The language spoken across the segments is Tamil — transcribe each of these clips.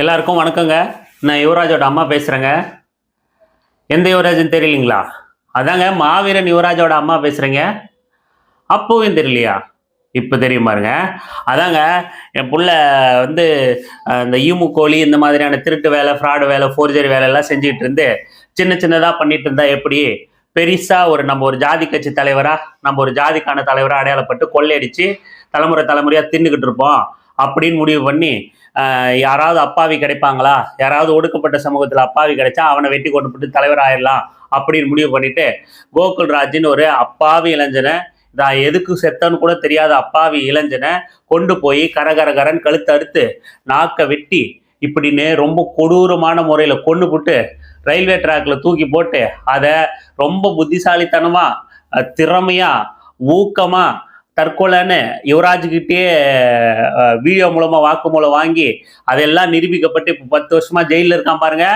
எல்லாருக்கும் வணக்கங்க. நான் யுவராஜோட அம்மா பேசுகிறேங்க எந்த யுவராஜன் தெரியலீங்களா? அதாங்க மாவீரன் யுவராஜோட அம்மா பேசுகிறேங்க அப்போவும் தெரியலையா? இப்போ தெரியும் பாருங்க. அதாங்க என் புள்ள வந்து இந்த ஈமு கோழி இந்த மாதிரியான திருட்டு வேலை ஃப்ராடு வேலை ஃபோர்ஜரி வேலை எல்லாம் செஞ்சுட்டு இருந்து சின்ன சின்னதாக பண்ணிட்டு இருந்தா எப்படி? பெருசாக ஒரு நம்ம ஒரு ஜாதி கட்சி தலைவராக நம்ம ஒரு ஜாதிக்கான தலைவராக அடையாளப்பட்டு கொள்ளையடிச்சு தலைமுறை தலைமுறையாக தின்னுக்கிட்டு இருப்போம். அப்படின்னு முடிவு பண்ணி யாராவது அப்பாவி கிடைப்பாங்களா? யாராவது ஒடுக்கப்பட்ட சமூகத்தில் அப்பாவி கிடைச்சா அவனை வெட்டி கொண்டு போட்டு தலைவர் ஆயிடலாம் அப்படின்னு முடிவு பண்ணிட்டு கோகுல்ராஜின் ஒரு அப்பாவி இளைஞனை நான் எதுக்கு செத்தன்னு கூட தெரியாத அப்பாவி இளைஞனை கொண்டு போய் கரகரகரன் கழுத்து அறுத்து நாக்கை வெட்டி இப்படின்னு ரொம்ப கொடூரமான முறையில் கொண்டு போட்டு ரயில்வே ட்ராக்ல தூக்கி போட்டு அதை ரொம்ப புத்திசாலித்தனமாக திறமையாக ஊக்கமாக தற்கொலைன்னு யுவராஜ்கிட்டயே வீடியோ மூலமா வாக்குமூலம் வாங்கி அதெல்லாம் நிரூபிக்கப்பட்டு இப்போ பத்து வருஷமா ஜெயிலில் இருக்கான் பாருங்க.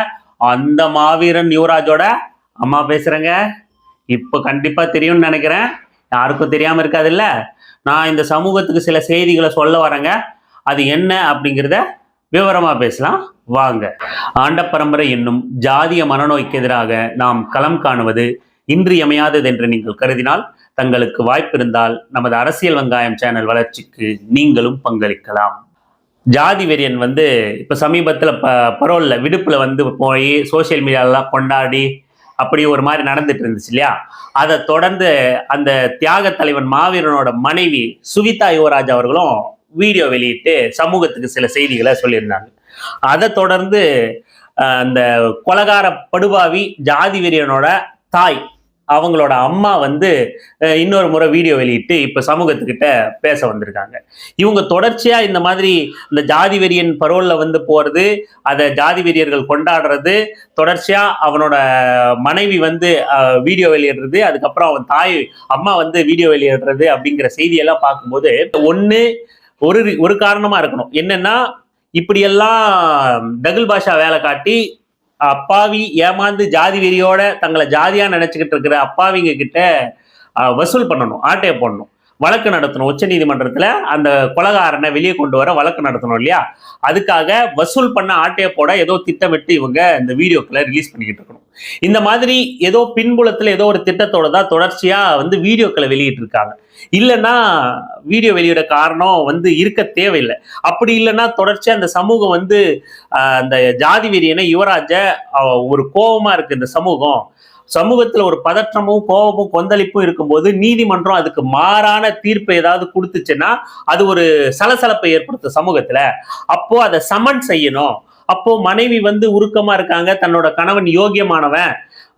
அந்த மாவீரன் யுவராஜோட அம்மா பேசுறேங்க. இப்போ கண்டிப்பா தெரியும்னு நினைக்கிறேன். யாருக்கும் தெரியாம இருக்காதுல்ல. நான் இந்த சமூகத்துக்கு சில செய்திகளை சொல்ல வரேங்க. அது என்ன அப்படிங்கிறத விவரமா பேசலாம். வாங்க. ஆண்ட பரம்பரை என்னும் ஜாதிய மனநோய்க்கு எதிராக நாம் களம் காணுவது இன்றியமையாதது என்று நீங்கள் கருதினால் தங்களுக்கு வாய்ப்பிருந்தால் நமது அரசியல் வெங்காயம் சேனல் வளர்ச்சிக்கு நீங்களும் பங்களிக்கலாம். ஜாதி வெறியன் வந்து இப்போ சமீபத்தில் ப பரோலில் விடுப்பில் வந்து போய் சோஷியல் மீடியாலெலாம் கொண்டாடி அப்படி ஒரு மாதிரி நடந்துட்டு இருந்துச்சு இல்லையா? அதை தொடர்ந்து அந்த தியாக தலைவன் மாவீரனோட மனைவி சுவிதா யுவராஜ் அவர்களும் வீடியோ வெளியிட்டு சமூகத்துக்கு சில செய்திகளை சொல்லியிருந்தாங்க. அதை தொடர்ந்து அந்த கொலகார படுபாவி ஜாதி வெறியனோட தாய் அவங்களோட அம்மா வந்து இன்னொரு முறை வீடியோ வெளியிட்டு இப்போ சமூகத்துக்கிட்ட பேச வந்திருக்காங்க. இவங்க தொடர்ச்சியாக இந்த மாதிரி இந்த ஜாதி வெறியன் பரோலில் வந்து போகிறது அதை ஜாதி வெறியர்கள் கொண்டாடுறது தொடர்ச்சியாக அவனோட மனைவி வந்து வீடியோ வெளியிடுறது அதுக்கப்புறம் அவன் தாய் அம்மா வந்து வீடியோ வெளியிடுறது அப்படிங்கிற செய்தியெல்லாம் பார்க்கும்போது ஒன்று ஒரு ஒரு காரணமாக இருக்கணும். என்னென்னா இப்படியெல்லாம் டகுல் பாஷா வேலை காட்டி அப்பாவி ஏமாந்து ஜாதி வெறியோட தங்களை ஜாதியா நினைச்சுக்கிட்டு இருக்கிற அப்பாவிங்க கிட்ட வசூல் பண்ணணும் ஆட்டையை போடணும். வழக்கு நடத்தணும். உச்ச நீதிமன்றத்தில் அந்த கொலகாரனை வெளியே கொண்டு வர வழக்கு நடத்தணும் இல்லையா? அதுக்காக வசூல் பண்ண ஆட்டையை போட ஏதோ திட்டமிட்டு இவங்க இந்த வீடியோக்களை ரிலீஸ் பண்ணிக்கிட்டு இருக்கணும். இந்த மாதிரி ஏதோ பின்புலத்தில் ஏதோ ஒரு திட்டத்தோட தான் தொடர்ச்சியாக வந்து வீடியோக்களை வெளியிட்டு இருக்காங்க. இல்லைன்னா வீடியோ வெளியிட காரணம் வந்து இருக்க தேவையில்லை. அப்படி இல்லைன்னா தொடர்ச்சியாக அந்த சமூகம் வந்து அந்த ஜாதி வெறியனை யுவராஜ ஒரு கோபமாக இருக்கு இந்த சமூகம். சமூகத்தில் ஒரு பதற்றமும் கோபமும் கொந்தளிப்பும் இருக்கும்போது நீதிமன்றம் அதுக்கு மாறான தீர்ப்பு ஏதாவது கொடுத்துச்சுன்னா அது ஒரு சலசலப்பை ஏற்படுத்தும் சமூகத்தில். அப்போ அதை சமன் செய்யணும். அப்போ மனைவி வந்து உருக்கமா இருக்காங்க. தன்னோட கணவன் யோகியமானவன்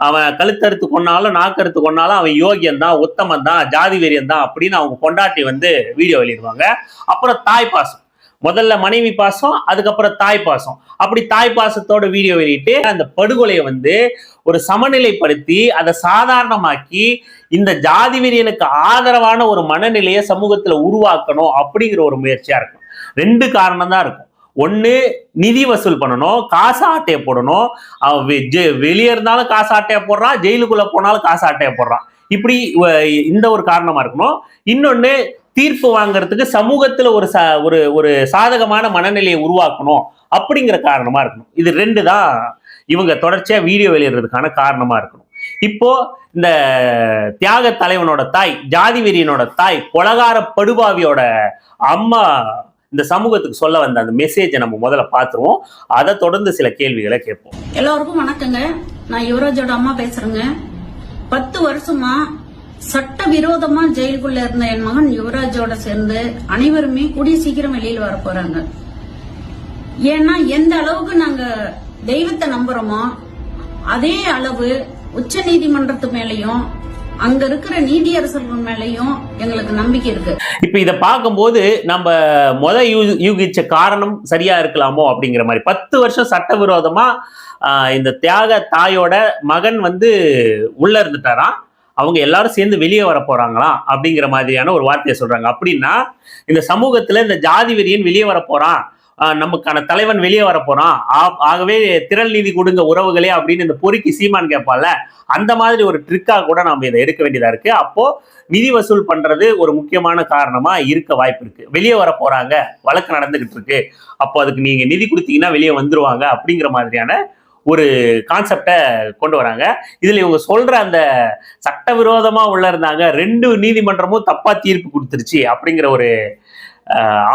அவன் கழுத்தறுத்து கொன்னாலும் நாக்கறுத்து கொன்னாலும் அவன் யோகியந்தான் உத்தமன் தான் ஜாதி வெறியன் தான் அப்படின்னு அவங்க கொண்டாட்டி வந்து வீடியோ வெளியிடுவாங்க. அப்புறம் தாய் பாசம். முதல்ல மனைவி பாசம் அதுக்கப்புறம் தாய் பாசம். அப்படி தாய் பாசத்தோட வீடியோ வெளியிட்டு அந்த படுகொலையை வந்து ஒரு சமநிலைப்படுத்தி அதை சாதாரணமாக்கி இந்த ஜாதி வெறியனுக்கு ஆதரவான ஒரு மனநிலையை சமூகத்துல உருவாக்கணும் அப்படிங்கிற ஒரு முயற்சியா இருக்கும். ரெண்டு காரணம் தான் இருக்கும். ஒன்று நிதி வசூல் பண்ணணும் காசு ஆட்டையை போடணும். அவன் வெ- ஜெ- வெளியே இருந்தாலும் காசு ஆட்டையை போடுறான் ஜெயிலுக்குள்ள போனாலும் காசு ஆட்டையை போடுறான். இப்படி வ- இந்த ஒரு காரணமா இருக்கணும். இன்னொன்னு தீர்ப்பு வாங்குறதுக்கு சமூகத்துல ஒரு ச ஒரு ஒரு சாதகமான மனநிலையை உருவாக்கணும் அப்படிங்கிற காரணமா இருக்கணும். இது ரெண்டு தான் இவங்க தொடர்ச்சியா வீடியோ வெளியிடுறதுக்கான காரணமா இருக்கணும். இப்போ இந்த தியாக தலைவனோட தாய் ஜாதி வெறியனோட தாய் கொலகார படுபாவியோட அம்மா இந்த சமூகத்துக்கு சொல்ல வந்த அந்த மெசேஜை நம்ம முதல்ல பார்த்துருவோம். அதை தொடர்ந்து சில கேள்விகளை கேட்போம். எல்லோருக்கும் வணக்கங்க. நான் யுவராஜோட அம்மா பேசுறேங்க. பத்து வருஷமா சட்ட விரோதமா ஜெயிலுக்குள்ள இருந்த என் மகன் யுவராஜோட சேர்ந்து அனைவருமே கூடிய சீக்கிரம் வெளியில் வர போறாங்க. ஏன்னா எந்த அளவுக்கு நாங்க தெய்வத்தை நம்புறோமோ அதே அளவு உச்ச நீதிமன்றத்து மேலையும் அங்க இருக்கிற நீதியரசர்கள் மேலையும் எங்களுக்கு நம்பிக்கை இருக்கு. இப்ப இதை பார்க்கும்போது நம்ம முத யூ- யூகிச்ச காரணம் சரியா இருக்கலாமோ அப்படிங்கிற மாதிரி. பத்து வருஷம் சட்டவிரோதமா இந்த தியாக தாயோட மகன் வந்து உள்ள இருந்துட்டாராம். அவங்க எல்லாரும் சேர்ந்து வெளியே வர போறாங்களா அப்படிங்கிற மாதிரியான ஒரு வார்த்தையை சொல்றாங்க. அப்படின்னா இந்த சமூகத்துல இந்த ஜாதி வெறியன் வெளியே வர போறான். நமக்கான தலைவன் வெளியே வர போறான். ஆகவே திரள் நீதி கொடுங்க உறவுகளே அப்படின்னு இந்த பொறுக்கி சீமான் கேட்பால அந்த மாதிரி ஒரு ட்ரிக்காக கூட நம்ம இதை எடுக்க வேண்டியதா இருக்கு. அப்போ நிதி வசூல் பண்றது ஒரு முக்கியமான காரணமா இருக்க வாய்ப்பு இருக்கு. வெளியே வர போறாங்க. வழக்கு நடந்துகிட்டு இருக்கு. அப்போ அதுக்கு நீங்க நிதி கொடுத்தீங்கன்னா வெளியே வந்துருவாங்க அப்படிங்கிற மாதிரியான ஒரு கான்செப்டை கொண்டு வராங்க. இதில் இவங்க சொல்ற அந்த சட்டவிரோதமா உள்ள இருந்தாங்க ரெண்டு நீதிமன்றமும் தப்பா தீர்ப்பு கொடுத்துருச்சு அப்படிங்கிற ஒரு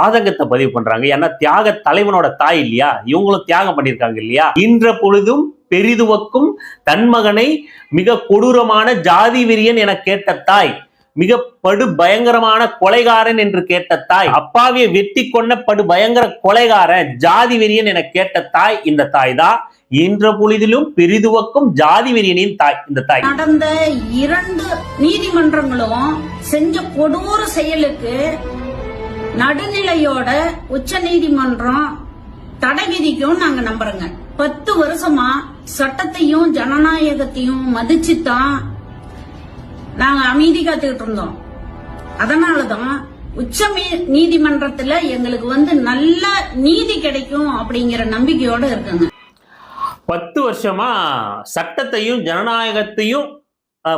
ஆதங்கத்தை பதிவு பண்றாங்க. ஏன்னா தியாக தலைவனோட தாய் இல்லையா? இவங்களும் தியாகம் பண்ணியிருக்காங்க இல்லையா? இன்ற பொழுதும் பெரிதுவக்கும் தன் மகனை மிக கொடூரமான ஜாதி விரியன் என கேட்ட தாய். மிக படு பயங்கரமான கொலைகாரன் என்று கேட்ட தாய் அப்பாவியை வெட்டி கொண்ட படு பயங்கர கொலைகாரன் ஜாதி வெறியன் என கேட்ட தாய் இந்த தாய் தான் இன்ற பொழுதிலும் பெரிதுவக்கும் ஜாதி வெறியனின் தாய் இந்த தாய். நடந்த இரண்டு நீதிமன்றங்களும் செஞ்ச கொடூர செயலுக்கு நடுநிலையோட உச்ச நீதிமன்றம் தடை விதிக்கும் நாங்க நம்புறோங்க. பத்து வருஷமா சட்டத்தையும் ஜனநாயகத்தையும் மதிச்சுதான் நாங்க அமைதி காத்துக்கிட்டு இருந்தோம். அதனாலதான் உச்ச நீதிமன்றத்துல எங்களுக்கு வந்து நல்ல நீதி கிடைக்கும் அப்படிங்கிற நம்பிக்கையோட இருக்குங்க. பத்து வருஷமா சட்டத்தையும் ஜனநாயகத்தையும்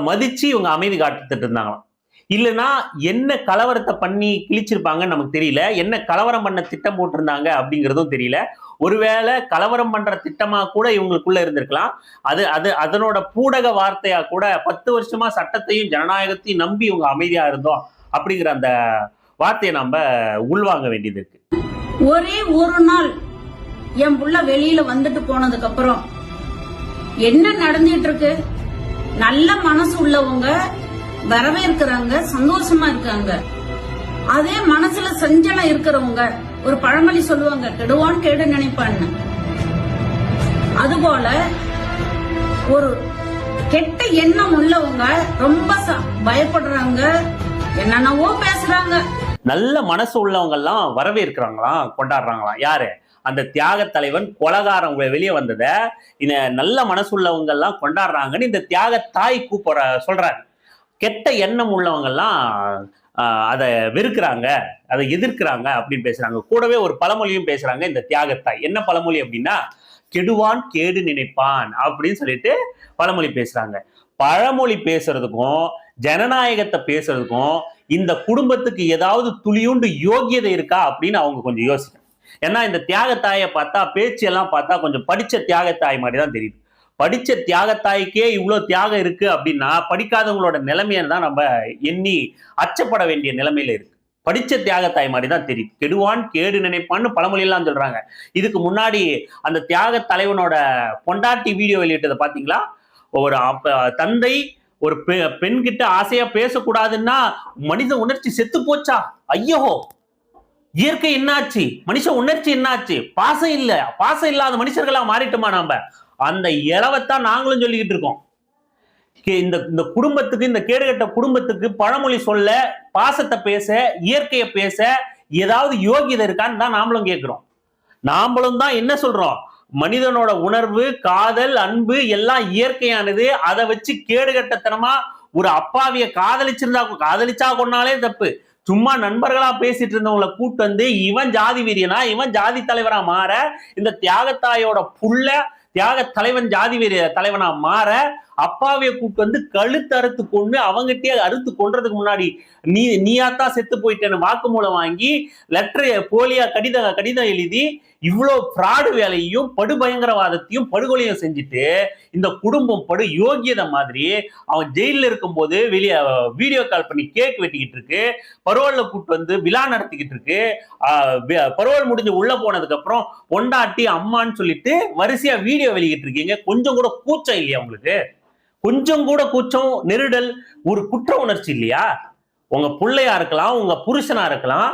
மதிச்சு இவங்க அமைதி காத்துட்டு இருந்தாங்களாம். இல்லைன்னா என்ன கலவரத்தை பண்ணி கிழிச்சிருப்பாங்கன்னு நமக்கு தெரியல. என்ன கலவரம் பண்ண திட்டம் போட்டிருந்தாங்க அப்படிங்கிறதும் தெரியல. ஒருவேளை கலவரம் பண்ற திட்டமா கூட இவங்களுக்குள்ள இருந்திருக்கலாம். அது அது அதனோட பூடக வார்த்தையா கூட பத்து வருஷமா சட்டத்தையும் ஜனநாயகத்தையும் நம்பி இவங்க அமைதியா இருந்தோம் அப்படிங்கிற அந்த வார்த்தையை நம்ம உள்வாங்க வேண்டியது இருக்கு. ஒரே ஒரு நாள் என் புள்ள வெளியில வந்துட்டு போனதுக்கு அப்புறம் என்ன நடந்துட்டு இருக்கு? நல்ல மனசு உள்ளவங்க வரவேற்கிறாங்க சந்தோஷமா இருக்காங்க. அதே மனசுல சஞ்சலம் இருக்கிறவங்க ஒரு பழமொழி சொல்லுவாங்க கெடுவான் கேடு நினைப்பான்னு. அதுபோல ஒரு கெட்ட எண்ணம் உள்ளவங்க ரொம்ப ச- பயப்படுறாங்க என்னென்னவோ பேசுறாங்க. நல்ல மனசு உள்ளவங்க எல்லாம் வரவேற்கிறாங்களாம் கொண்டாடுறாங்களாம். யாரு? அந்த தியாக தலைவன் கொலகாரம் வெளியே வந்ததை இந்த நல்ல மனசு உள்ளவங்க எல்லாம் கொண்டாடுறாங்கன்னு இந்த தியாக தாய் கூப்பிட சொல்றாரு. கெட்ட எண்ணம் உள்ளவங்கெல்லாம் அதை வெறுக்கிறாங்க அதை எதிர்க்கிறாங்க அப்படின்னு பேசுறாங்க. கூடவே ஒரு பழமொழியும் பேசுறாங்க இந்த தியாகத்தாய் என்ன பழமொழி அப்படின்னா கெடுவான் கேடு நினைப்பான் அப்படின்னு சொல்லிட்டு பழமொழி பேசுறாங்க. பழமொழி பேசுறதுக்கும் ஜனநாயகத்தை பேசுறதுக்கும் இந்த குடும்பத்துக்கு ஏதாவது துளியுண்டு யோகியதை இருக்கா அப்படின்னு அவங்க கொஞ்சம் யோசிக்கணும். ஏன்னா இந்த தியாகத்தாயை பார்த்தா பேச்சு எல்லாம் பார்த்தா கொஞ்சம் படிச்ச தியாகத்தாய் மாதிரி தான் தெரியுது. படிச்ச தியாகத்தாய்க்கே இவ்வளோ தியாகம் இருக்கு அப்படின்னா படிக்காதவங்களோட நிலைமையை தான் நம்ம எண்ணி அச்சப்பட வேண்டிய நிலைமையில இருக்கு. படிச்ச தியாகத்தாய் மாதிரி தான் தெரியும் கெடுவான் கேடு நினைப்பான்னு பழமொழியெல்லாம் சொல்றாங்க. இதுக்கு முன்னாடி அந்த தியாக தலைவனோட பொண்டாட்டி வீடியோ வெளியிட்டதை பார்த்தீங்களா ஒரு அப்ப- தந்தை ஒரு பெ- பெண்கிட்ட ஆசையா பேசக்கூடாதுன்னா மனித உணர்ச்சி செத்து போச்சா? ஐயோ! இயற்கை என்னாச்சு? மனுஷ உணர்ச்சி என்னாச்சு? பாசம் இல்ல. பாசம் இல்லாத மனுஷர்களா மாறிட்டோமா நாம? அந்த இளவத்தான் நாங்களும் சொல்லிக்கிட்டு இருக்கோம். கே- இந்த இந்த குடும்பத்துக்கு இந்த கேடுகட்ட குடும்பத்துக்கு பழமொழி சொல்ல பாசத்தை பேச இயற்கையை பேச ஏதாவது யோகியதை இருக்கான்னு தான் நாமளும் கேட்கிறோம். நாமளும் தான் என்ன சொல்றோம்? மனிதனோட உணர்வு காதல் அன்பு எல்லாம் இயற்கையானது. அதை வச்சு கேடுகட்டத்தனமா ஒரு அப்பாவிய காதலிச்சிருந்தா காதலிச்சா கொண்டாலே தப்பு. சும்மா நண்பர்களா பேசிட்டு இருந்தவங்களை கூட்டு வந்து இவன் ஜாதி வீரியனா இவன் ஜாதி தலைவரா மாற இந்த தியாகத்தாயோட புள்ள தியாக தலைவன் ஜாதி வீரிய தலைவனா மாற அப்பாவிய கூட்டு வந்து கழுத்து அறுத்து கொண்டு அவங்ககிட்டயே அறுத்து கொன்றதுக்கு முன்னாடி நீ நீயாத்தான் செத்து போயிட்டேன்னு வாக்குமூலம் வாங்கி லெட்டர் போலியா கடிதம் கடிதம் எழுதி இவ்வளோ ஃப்ராடு வேலையையும் படுபயங்கரவாதத்தையும் படுகொலையும் செஞ்சுட்டு இந்த குடும்பம் படு யோகியதை மாதிரி அவன் ஜெயிலில் இருக்கும்போது வெளியே வீடியோ கால் பண்ணி கேக் வெட்டிக்கிட்டு இருக்கு. பரோலில் கூப்பிட்டு வந்து விழா நடத்திக்கிட்டு இருக்கு. பரோல் முடிஞ்சு உள்ளே போனதுக்கப்புறம் பொண்டாட்டி அம்மான்னு சொல்லிட்டு வரிசையாக வீடியோ வெளியிட்டு இருக்கீங்க. கொஞ்சம் கூட கூச்சம் இல்லையா உங்களுக்கு? கொஞ்சம் கூட கூச்சம் நெருடல் ஒரு குற்ற உணர்ச்சி இல்லையா? உங்க பிள்ளையா இருக்கலாம் உங்க புருஷனா இருக்கலாம்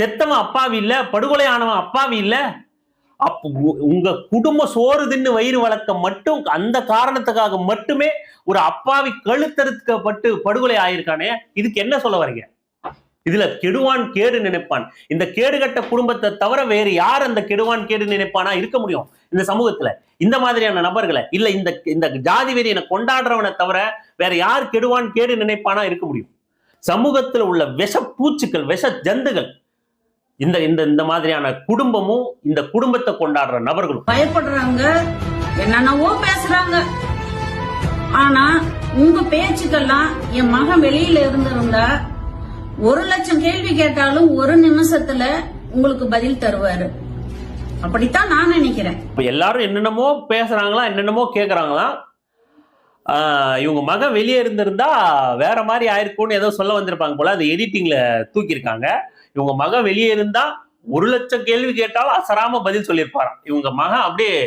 செத்தவன் அப்பாவி இல்ல படுகொலை ஆனவன் அப்பாவி இல்ல. அப்ப உங்க குடும்ப சோறு தின்னு வயிறு வளர்க்க மட்டும் அந்த காரணத்துக்காக மட்டுமே ஒரு அப்பாவி கழுத்தறுக்கப்பட்டு படுகொலை ஆயிருக்கானே? இதுக்கு என்ன சொல்ல வரீங்க? இதுல கெடுவான் கேடு நினைப்பான். இந்த கேடுகட்ட குடும்பத்தை தவிர வேறு யார் அந்த கெடுவான் கேடு நினைப்பானா? இருக்க முடியும். இந்த சமூகத்துல. இந்த மாதிரியான நபர்களை. இல்ல இந்த இந்த ஜாதி வெறியனை கொண்டாடுறவனை தவிர வேற யார் கெடுவான் கேடு நினைப்பானா? இருக்க முடியும். சமூகத்துல உள்ள விஷ பூச்சுக்கள் விஷ ஜந்துகள் இந்த இந்த இந்த மாதிரியான குடும்பமும் இந்த குடும்பத்தை கொண்டாடுற நபர்களும். பயப்படுறாங்க என்னென்னவோ பேசுறாங்க. ஆனா உங்க பேச்சுக்கெல்லாம் என் மகன் வெளியில இருந்திருந்தா ஒரு லட்சம் கேள்வி கேட்டாலும் ஒரு நிமிஷத்துல உங்களுக்கு பதில் தருவாரு. அப்படித்தான் நான் நினைக்கிறேன். இப்ப எல்லாரும் என்னென்னமோ பேசுறாங்களா என்னென்னமோ கேக்குறாங்களாம் ஆஹ் இவங்க மகன் வெளியே இருந்திருந்தா வேற மாதிரி ஆயிருக்கும்னு ஏதோ சொல்ல வந்திருப்பாங்க போல அது எடிட்டிங்ல தூக்கியிருக்காங்க. இவங்க மகன் வெளியே இருந்தா ஒரு லட்சம் கேள்வி கேட்டாலும் அசராம பதில் சொல்லியிருப்பாராம். இவங்க மகன் அப்படியே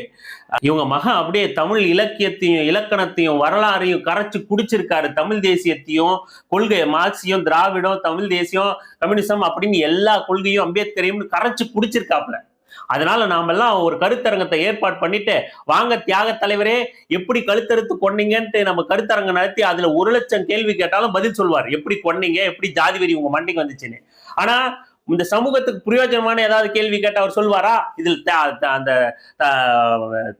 இவங்க மகன் அப்படியே தமிழ் இலக்கியத்தையும் இலக்கணத்தையும் வரலாறையும் கரைச்சு குடிச்சிருக்காரு. தமிழ் தேசியத்தையும் கொள்கை மார்க்சியம் திராவிடம் தமிழ் தேசியம் கம்யூனிசம் அப்படின்னு எல்லா கொள்கையும் அம்பேத்கரையும் கரைச்சு குடிச்சிருக்காப்புல. அதனால நாமெல்லாம் ஒரு கருத்தரங்கத்தை ஏற்பாடு பண்ணிட்டு வாங்க தியாக தலைவரே எப்படி கழுத்தறுத்து கொன்னீங்கன்ட்டு நம்ம கருத்தரங்கம் நடத்தி அதுல ஒரு லட்சம் கேள்வி கேட்டாலும் பதில் சொல்வார். எப்படி கொன்னீங்க? எப்படி ஜாதி வெறி உங்க மண்டைக்கு வந்துச்சுன்னு. ஆனா இந்த சமூகத்துக்கு பிரயோஜனமான ஏதாவது கேள்வி கேட்டு அவர் சொல்வாரா? இதில் அந்த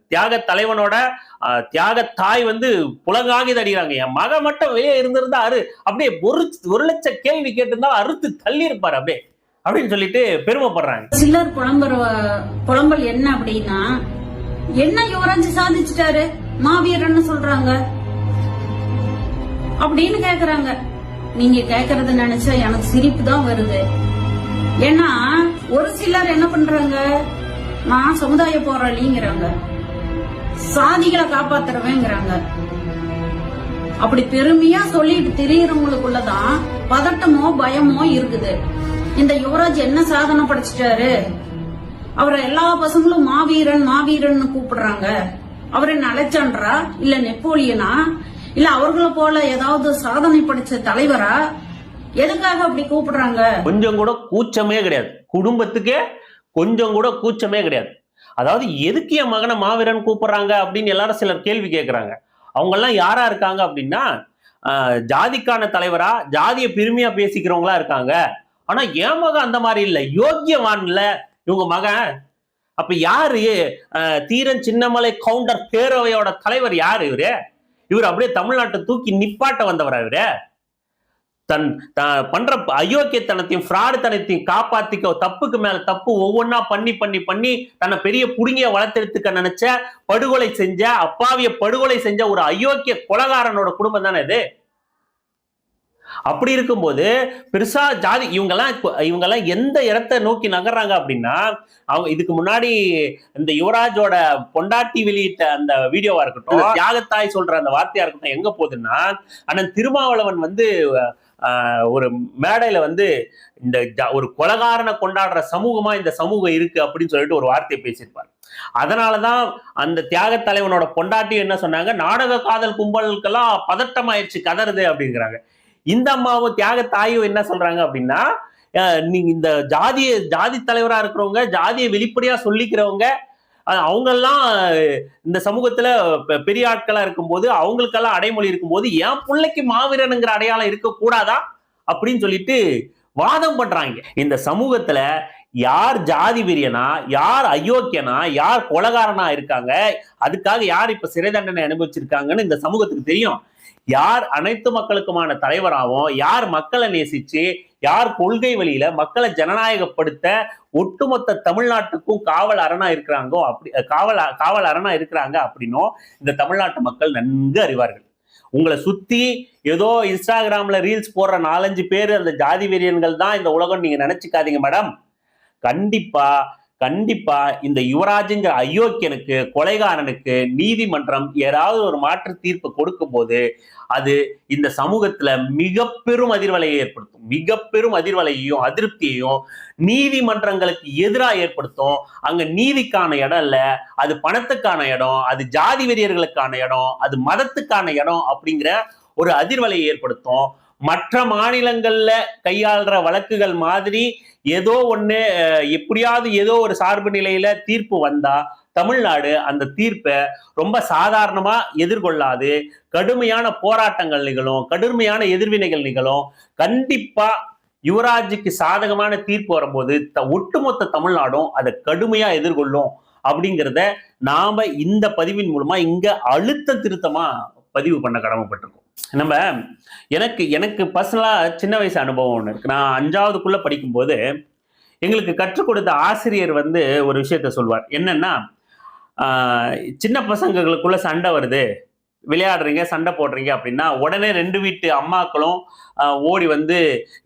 தியாக தலைவனோட அஹ், தியாக தாய் வந்து புலங்காகி தடிக்கிறாங்க என் மக மட்டும் வெளியே இருந்திருந்தா அரு அப்படியே ஒரு ஒரு லட்சம் கேள்வி கேட்டிருந்தா அறுத்து தள்ளி இருப்பாரு அப்படியே. அப்படின்னு சொல்லிட்டு பெருமைப்படுறாங்க. சிலர் புலம்புற புலம்பல் என்ன அப்படின்னா என்ன யுவராஜ் சாதிச்சிட்டாரு? மாவீரன்னு சொல்றாங்க. அப்படின்னு கேக்குறாங்க. நீங்க கேக்குறத நினைச்சா எனக்கு சிரிப்பு தான் வருது. ஏன்னா ஒரு சிலர் என்ன பண்றாங்க? நான் சமுதாய போராளிங்கிறாங்க. சாதிகளை காப்பாத்துறவேங்கிறாங்க அப்படி பெருமையா சொல்லிட்டு திரியறவங்களுக்குள்ளதான் பதட்டமோ பயமோ இருக்குது. இந்த யுவராஜ் என்ன சாதனை படைச்சிட்டாரு? அவரை எல்லா பசங்களும் மாவீரன் மாவீரன் கூப்பிடுறாங்க. அவர் என்ன அலெக்சாண்டரா இல்ல நெப்போலியனா? இல்ல அவர்களை போல ஏதாவது சாதனை படிச்ச தலைவரா? எதுக்காக அப்படி கூப்பிடுறாங்க? கொஞ்சம் கூட கூச்சமே கிடையாது. குடும்பத்துக்கே கொஞ்சம் கூட கூச்சமே கிடையாது. அதாவது எதுக்கு என் மகனை மாவீரன் கூப்பிடுறாங்க அப்படின்னு எல்லாரும் சிலர் கேள்வி கேட்குறாங்க அவங்கெல்லாம் யாரா இருக்காங்க அப்படின்னா ஜாதிக்கான தலைவரா ஜாதியை பெருமையா பேசிக்கிறவங்களா இருக்காங்க. ஆனா என் மகன் அந்த மாதிரி இல்லை. யோக்கியவான்ல இவங்க மகன். அப்ப யாரு? தீரன் சின்னமலை கவுண்டர் பேரவையோட தலைவர் யாரு இவரு? இவர் அப்படியே தமிழ்நாட்டை தூக்கி நிப்பாட்ட வந்தவர் அவரு தன் பண்ற அயோக்கியத்தனத்தையும் ஃப்ராடுத்தனத்தையும் காப்பாத்திக்க தப்புக்கு மேல தப்பு ஒவ்வொன்றா பண்ணி பண்ணி பண்ணி தன்னை பெரிய புடுங்கிய வளர்த்தெடுத்துக்க நினைச்ச படுகொலை செஞ்ச அப்பாவிய படுகொலை செஞ்ச ஒரு அயோக்கிய கொலகாரனோட குடும்பம் தானே இது? அப்படி இருக்கும்போது பெருசா ஜாதி இவங்கெல்லாம் இப்போ இவங்கெல்லாம் எந்த இடத்த நோக்கி நகர்றாங்க அப்படின்னா அவங்க இதுக்கு முன்னாடி இந்த யுவராஜோட பொண்டாட்டி வெளியிட்ட அந்த வீடியோவா இருக்கட்டும் தியாகத்தாய் சொல்ற அந்த வார்த்தையா இருக்கட்டும் எங்க போகுதுன்னா அண்ணன் திருமாவளவன் வந்து ஒரு மேடையில வந்து இந்த ஒரு கொலகாரனை கொண்டாடுற சமூகமா இந்த சமூகம் இருக்கு அப்படின்னு சொல்லிட்டு ஒரு வார்த்தையை பேசியிருப்பார். அதனாலதான் அந்த தியாக தலைவனோட பொண்டாட்டி என்ன சொன்னாங்க நாடக காதல் கும்பலுக்கெல்லாம் பதட்டமாயிடுச்சு கதறுது அப்படிங்கிறாங்க. இந்த அம்மாவும் தியாக தாயும் என்ன சொல்றாங்க அப்படின்னா நீங்க இந்த ஜாதிய ஜாதி தலைவரா இருக்கிறவங்க ஜாதியை வெளிப்படையா சொல்லிக்கிறவங்க அவங்கெல்லாம் இந்த சமூகத்துல பெரிய ஆட்களா இருக்கும்போது அவங்களுக்கெல்லாம் அடைமொழி இருக்கும்போது என் பிள்ளைக்கு மாவீரனுங்கிற அடையாளம் இருக்க கூடாதா அப்படின்னு சொல்லிட்டு வாதம் பண்றாங்க. இந்த சமூகத்துல யார் ஜாதி வெறியனா யார் அயோக்கியனா யார் கொலகாரனா இருக்காங்க அதுக்காக யார் இப்ப சிறை தண்டனை அனுபவிச்சிருக்காங்கன்னு இந்த சமூகத்துக்கு தெரியும். யார் அனைத்து மக்களுக்குமான தலைவராகவும் யார் மக்களை நேசிச்சு யார் கொள்கை வழியில மக்களை ஜனநாயகப்படுத்த ஒட்டுமொத்த தமிழ்நாட்டுக்கும் காவல் அரணா இருக்கிறாங்கோ அப்படி காவல் காவல் அரணா இருக்கிறாங்க அப்படின்னும் இந்த தமிழ்நாட்டு மக்கள் நன்கு அறிவார்கள். உங்களை சுத்தி ஏதோ இன்ஸ்டாகிராம்ல ரீல்ஸ் போடுற நாலஞ்சு பேர் அந்த ஜாதி வெறியன்கள் தான் இந்த உலகம் நீங்க நினைச்சுக்காதீங்க மேடம். கண்டிப்பா கண்டிப்பா இந்த யுவராஜுங்கிற அயோக்கியனுக்கு கொலைகாரனுக்கு நீதிமன்றம் ஏதாவது ஒரு மாற்று தீர்ப்பு கொடுக்கும் போது அது இந்த சமூகத்துல மிக பெரும் அதிர்வலையை ஏற்படுத்தும். மிக பெரும் அதிர்வலையையும் அதிருப்தியையும் நீதிமன்றங்களுக்கு எதிராக ஏற்படுத்தும். அங்க நீதிக்கான இடம் இல்ல அது பணத்துக்கான இடம் அது ஜாதி வெறியர்களுக்கான இடம் அது மதத்துக்கான இடம் அப்படிங்கிற ஒரு அதிர்வலையை ஏற்படுத்தும். மற்ற மாநிலங்கள்ல கையாளுற வழக்குகள் மாதிரி ஏதோ ஒண்ணு எப்படியாவது ஏதோ ஒரு சார்பு நிலையில தீர்ப்பு வந்தா தமிழ்நாடு அந்த தீர்ப்பை ரொம்ப சாதாரணமா எதிர்கொள்ளாது. கடுமையான போராட்டங்கள் நிகழும் கடுமையான எதிர்வினைகள் நிகழும். கண்டிப்பா யுவராஜுக்கு சாதகமான தீர்ப்பு வரும்போது த- ஒட்டுமொத்த தமிழ்நாடும் அதை கடுமையா எதிர்கொள்ளும் அப்படிங்கிறத நாம இந்த பதிவின் மூலமா இங்க அழுத்த திருத்தமா பதிவு பண்ண கடமைப்பட்டிருக்கோம். நம்ம எனக்கு எனக்கு பர்சனலாக சின்ன வயசு அனுபவம் ஒன்று இருக்கு. நான் அஞ்சாவதுக்குள்ள படிக்கும்போது எங்களுக்கு கற்றுக் கொடுத்த ஆசிரியர் வந்து ஒரு விஷயத்த சொல்வார். என்னன்னா சின்ன பசங்களுக்குள்ள சண்டை வருது. விளையாடுறீங்க சண்டை போடுறீங்க அப்படின்னா உடனே ரெண்டு வீட்டு அம்மாக்களும் ஓடி வந்து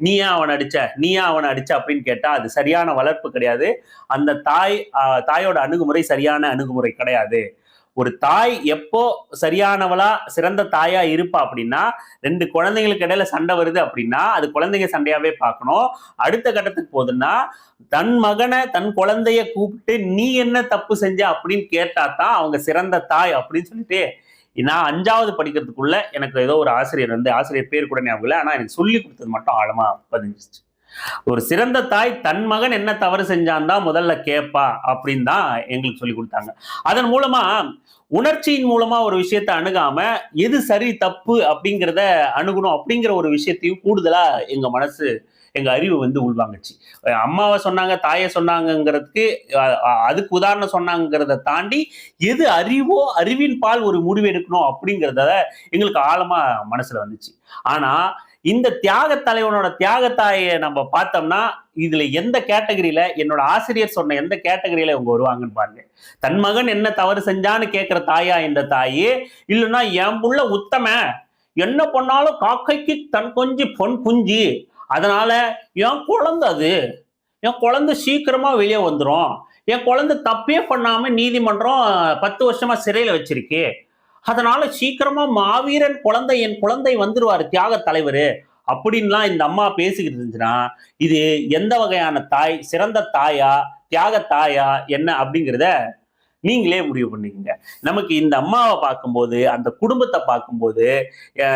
நீ ஏன் அவனை அடிச்ச? நீ ஏன் அவனை அடிச்ச? அப்படின்னு கேட்டால் அது சரியான வளர்ப்பு கிடையாது. அந்த தாய் தாயோட அணுகுமுறை சரியான அணுகுமுறை கிடையாது. ஒரு தாய் எப்போ சரியானவளா சிறந்த தாயா இருப்பா அப்படின்னா ரெண்டு குழந்தைங்களுக்கு இடையில சண்டை வருது அப்படின்னா அது குழந்தைங்க சண்டையாவே பார்க்கணும். அடுத்த கட்டத்துக்கு போகுதுன்னா தன் மகனை தன் குழந்தைய கூப்பிட்டு நீ என்ன தப்பு செஞ்ச? அப்படின்னு கேட்டா தான் அவங்க சிறந்த தாய் அப்படின்னு சொல்லிட்டு நான் அஞ்சாவது படிக்கிறதுக்குள்ள எனக்கு ஏதோ ஒரு ஆசிரியர் வந்து ஆசிரியர் பேர் கூட ஞாபகம் இல்லை ஆனா எனக்கு சொல்லி கொடுத்தது மட்டும் ஆழமா பதிஞ்சிச்சு ஒரு சிறந்த தாய் தன் மகன் என்ன தவறு செஞ்சான் தான் முதல்ல கேட்பா அப்படின்னு தான் எங்களுக்கு சொல்லி கொடுத்தாங்க. அதன் மூலமா உணர்ச்சியின் மூலமா ஒரு விஷயத்தை அணுகாம எது சரி தப்பு அப்படிங்கிறத அணுகணும் அப்படிங்கிற ஒரு விஷயத்தையும் கூடுதலா எங்க மனசு எங்க அறிவு வந்து உள்வாங்குச்சு அம்மாவை சொன்னாங்க தாயை சொன்னாங்கங்கிறதுக்கு அதுக்கு உதாரணம் சொன்னாங்கிறத தாண்டி எது அறிவோ அறிவின் பால் ஒரு முடிவு எடுக்கணும் அப்படிங்கிறத எங்களுக்கு ஆழமா மனசுல வந்துச்சு. ஆனா இந்த தியாக தலைவனோட தியாகத்தாயை நம்ம பார்த்தோம்னா இதுல எந்த கேட்டகரியில என்னோட ஆசிரியர் சொன்ன எந்த கேட்டகரியில இவங்க வருவாங்கன்னு பாருங்க. தன் மகன் என்ன தவறு செஞ்சான்னு கேட்கிற தாயா இந்த தாயே இல்லைன்னா என் புள்ள உத்தம என்ன பண்ணாலும் காக்கைக்கு தன் கொஞ்சி பொன் குஞ்சு. அதனால என் குழந்தை அது. என் குழந்தை சீக்கிரமா வெளியே வந்துடும் என் குழந்தை தப்பே பண்ணாம நீதிமன்றம் பத்து வருஷமா சிறையில வச்சிருக்கு. அதனால சீக்கிரமா மாவீரன் குழந்தை என் குழந்தை வந்துருவாரு தியாக தலைவர் அப்படின்லாம் இந்த அம்மா பேசிக்கிட்டு இருந்துச்சுன்னா இது எந்த வகையான தாய் சிறந்த தாயா தியாக தாயா என்ன அப்படிங்கிறத நீங்களே முடிவு பண்ணிக்கோங்க. நமக்கு இந்த அம்மாவை பார்க்கும்போது அந்த குடும்பத்தை பார்க்கும்போது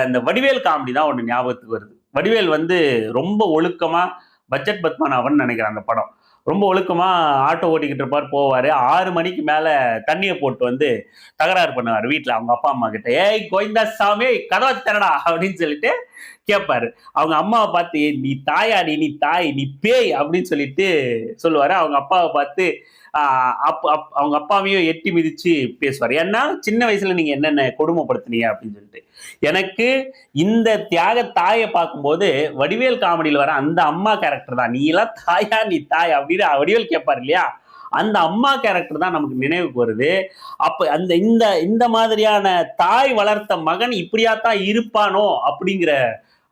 இந்த வடிவேல் காமெடி தான் ஒன்று ஞாபகத்துக்கு வருது. வடிவேல் வந்து ரொம்ப ஒழுக்கமாக பட்ஜெட் பத்மநாபன் நினைக்கிறேன் அந்த படம். ரொம்ப ஒழுக்கமாக ஆட்டோ ஓட்டிக்கிட்டு இருப்பார் போவார். ஆறு மணிக்கு மேலே தண்ணியை போட்டு வந்து தகராறு பண்ணுவார் வீட்டில் அவங்க அப்பா அம்மா கிட்ட. ஏய் கோவிந்தா சாமி கதவை திறடா அப்படின்னு சொல்லிட்டு கேட்பாரு அவங்க அம்மாவை பார்த்து நீ தாயாடி நீ தாய் நீ பேய் அப்படின்னு சொல்லிட்டு சொல்லுவாரு. அவங்க அப்பாவை பார்த்து அப் அப் அவங்க அப்பாவையும் எட்டி மிதிச்சு பேசுவார். ஏன்னா சின்ன வயசுல நீங்க என்னென்ன கொடுமைப்படுத்துனீங்க? அப்படின்னு சொல்லிட்டு. எனக்கு இந்த தியாக தாயை பார்க்கும்போது வடிவேல் காமெடியில் வர அந்த அம்மா கேரக்டர் தான். நீ எல்லாம் தாயா நீ தாய் அப்படின்னு வடிவேல் கேட்பார் இல்லையா? அந்த அம்மா கேரக்டர் தான் நமக்கு நினைவுக்கு வருது. அப்ப அந்த இந்த இந்த மாதிரியான தாய் வளர்த்த மகன் இப்படியாத்தான் இருப்பானோ அப்படிங்கிற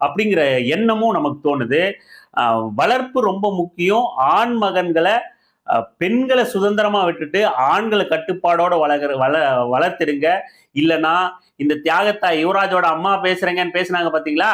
அப்படிங்கிற எண்ணமும் நமக்கு தோணுது. வளர்ப்பு ரொம்ப முக்கியம். ஆண் மகன்களை பெண்களை சுதந்திரமா விட்டுட்டு ஆண்களை கட்டுப்பாடோட வளர்கிற வள வளர்த்துடுங்க. இல்லைன்னா இந்த தியாகத்தாய் யுவராஜோட அம்மா பேசுறேங்கன்னு பேசுனாங்க பாத்தீங்களா?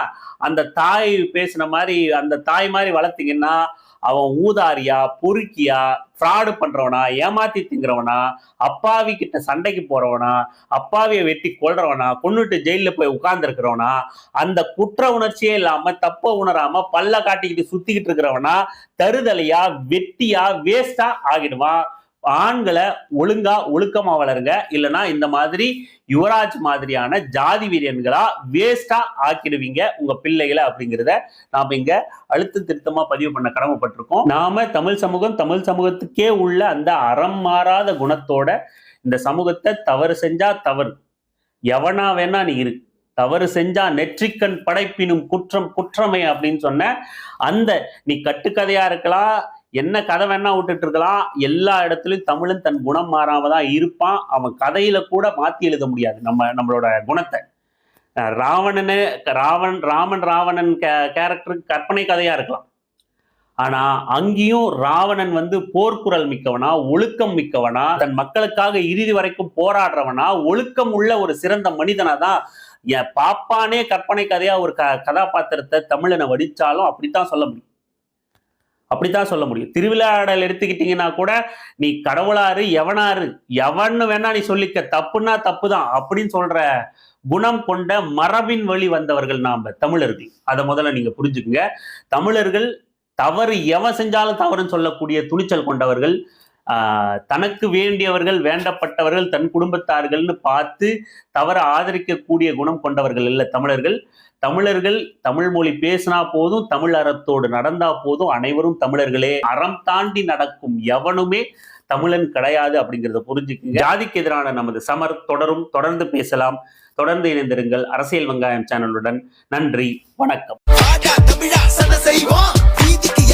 அந்த தாய் பேசுன மாதிரி அந்த தாய் மாதிரி வளர்த்தீங்கன்னா அவன் ஊதாரியா பொறுக்கியா ஃப்ராடு பண்றவனா ஏமாத்தி திங்கிறவனா அப்பாவி கிட்ட சண்டைக்கு போறவனா அப்பாவியை வெட்டி கொல்றவனா கொண்டுட்டு ஜெயில போய் உட்கார்ந்துருக்கிறவனா அந்த குற்ற உணர்ச்சியே இல்லாம தப்ப உணராம பல்ல காட்டிக்கிட்டு சுத்திக்கிட்டு இருக்கிறவனா தருதலையா வெட்டியா வேஸ்டா ஆகிடுவான். ஆண்களை ஒழுங்கா ஒழுக்கமா வளருங்க. இல்லைன்னா இந்த மாதிரி யுவராஜ் மாதிரியான ஜாதி வீரியன்களா வேஸ்டா ஆக்கிடுவீங்க உங்க பிள்ளைகளை அப்படிங்கிறத நாம இங்க அழுத்த திருத்தமா பதிவு பண்ண கடமைப்பட்டிருக்கோம். நாம தமிழ் சமூகம் தமிழ் சமூகத்துக்கே உள்ள அந்த அறம் மாறாத குணத்தோட இந்த சமூகத்தை தவறு செஞ்சா தவறு. எவனா வேணா நீ இரு. தவறு செஞ்சா நெற்றிக்கண் படைப்பினும் குற்றம் குற்றமை அப்படின்னு சொன்ன அந்த நீ கட்டுக்கதையா இருக்கலாம் என்ன கதை வேணா விட்டுட்டு இருக்கலாம். எல்லா இடத்துலையும் தமிழன் தன் குணம் மாறாமதான் இருப்பான். அவன் கதையில கூட மாத்தி எழுத முடியாது. நம்ம நம்மளோட குணத்தை. ராவணனு ராவன் ராமன் ராவணன் கேரக்டருக்கு கற்பனை கதையா இருக்கலாம். ஆனா அங்கேயும் ராவணன் வந்து போர்க்குரல் மிக்கவனா ஒழுக்கம் மிக்கவனா தன் மக்களுக்காக இறுதி வரைக்கும் போராடுறவனா ஒழுக்கம் உள்ள ஒரு சிறந்த மனிதனா தான் என் பாப்பானே கற்பனை கதையா ஒரு க கதாபாத்திரத்தை தமிழனை வடிச்சாலும் அப்படித்தான் சொல்ல முடியும். அப்படித்தான் சொல்ல முடியும். திருவிழாடல் எடுத்துக்கிட்டீங்கன்னா கூட நீ கடவுளாரு எவனாரு எவன்னு வேணா நீ சொல்லிக்க. தப்புன்னா தப்பு தான் அப்படின்னு சொல்ற குணம் கொண்ட மரபின் வழி வந்தவர்கள் நாம தமிழர்கள். அதை முதல்ல நீங்க புரிஞ்சுக்குங்க. தமிழர்கள் தவறு எவன் செஞ்சாலும் தவறுன்னு சொல்லக்கூடிய துணிச்சல் கொண்டவர்கள். தனக்கு வேண்டியவர்கள் வேண்டப்பட்டவர்கள் தன் குடும்பத்தார்கள்னு பார்த்து தவற ஆதரிக்கக்கூடிய குணம் கொண்டவர்கள் இல்லை தமிழர்கள். தமிழர்கள் தமிழ் மொழி பேசினா போதும் தமிழ் அறத்தோடு நடந்தா போதும் அனைவரும் தமிழர்களே. அறம் தாண்டி நடக்கும் எவனுமே தமிழன் கிடையாது அப்படிங்கிறத புரிஞ்சுக்கு ஜாதிக்கு எதிரான நமது சமர் தொடரும் தொடர்ந்து பேசலாம். தொடர்ந்து இணைந்திருங்கள். அரசியல் வெங்காயம் சேனலுடன் நன்றி வணக்கம். செய்வோம்.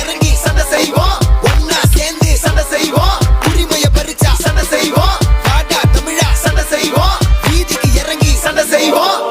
இறங்கி சண்டை செய்வோம். ஒன்னா சேர்ந்து சண்டை செய்வோம். ゴ